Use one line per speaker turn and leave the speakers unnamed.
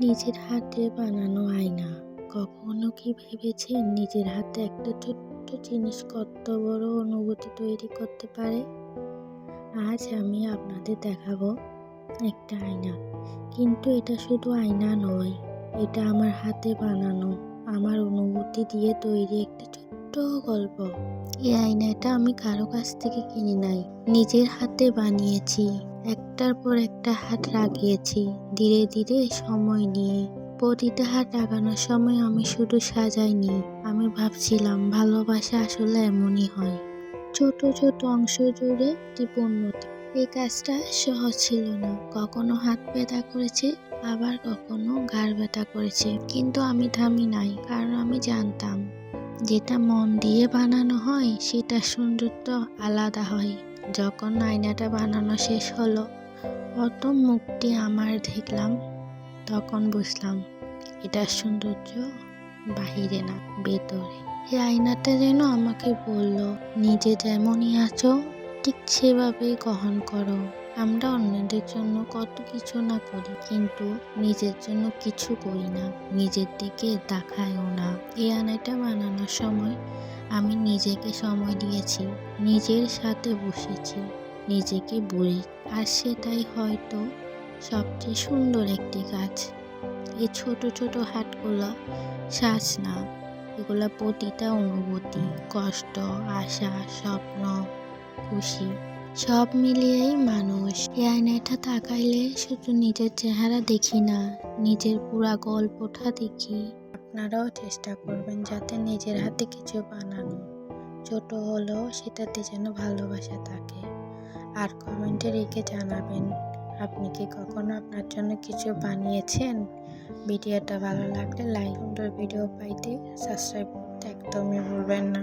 নিজের হাতে বানানো আয়না। কখনো কি ভেবেছেন নিজের হাতে একটা ছোট্ট জিনিস কত বড় অনুভূতি তৈরি করতে পারে? আজ আমি আপনাদের দেখাবো একটা আয়না। কিন্তু এটা শুধু আয়না নয়, এটা আমার হাতে বানানো, আমার অনুভূতি দিয়ে তৈরি একটা ছোট্ট গল্প। এই আয়নাটা আমি কারও কাছ থেকে কিনি নাই, নিজের হাতে বানিয়েছি। একটার পর একটা হাত লাগিয়েছি, ধীরে ধীরে সময় নিয়ে। প্রতিটা হাত লাগানোর সময় আমি শুধু সাজাইনি, আমি ভাবছিলাম ভালোবাসা আসলে এমনই হয়। ছোট ছোট অংশ জুড়ে একটি এই কাজটা সহজ ছিল না। কখনো হাত ব্যথা করেছে, আবার কখনো ঘাড় ব্যথা করেছে। কিন্তু আমি থামি নাই, কারণ আমি জানতাম, যেটা মন দিয়ে বানানো হয় সেটা সৌন্দর্য আলাদা হয়। যখন আয়নাটা বানানো শেষ হলো অত মুখটি আমার দেখলাম, তখন বুঝলাম এটার সৌন্দর্য বাহিরে না, ভেতরে। এই আয়নাটা যেন আমাকে বলল, নিজে যেমনই আছো ঠিক সেভাবেই গ্রহণ করো। আমরা অন্যদের জন্য কত কিছু না করি, কিন্তু নিজের জন্য কিছু করি না, নিজের দিকে দেখায়ও না। এই আয়নাটা বানানোর সময় আমি নিজেকে সময় দিয়েছি, নিজের সাথে বসেছি, নিজেকে বলি। আর সেটাই হয়তো সবচেয়ে সুন্দর একটি কাজ। এই ছোট ছোট হাটগুলো সাজ না, এগুলো প্রতিটা অনুভূতি, কষ্ট, আশা, স্বপ্ন খুশি। সব মিলিয়েই মানুষ এই আয়নাটা তাকাইলে শুধু নিজের চেহারা দেখি না, নিজের পুরা গল্পটা দেখি। আপনারাও চেষ্টা করবেন যাতে নিজের হাতে কিছু বানানো। ছোট হলেও সেটাতে যেন ভালোবাসা থাকে। আর কমেন্টে রেখে জানাবেন, আপনি কি কখনো আপনার জন্য কিছু বানিয়েছেন? ভিডিওটা ভালো লাগলে লাইক ভিডিও পাইতে সাবস্ক্রাইব করতে একদমই ভুলবেন না।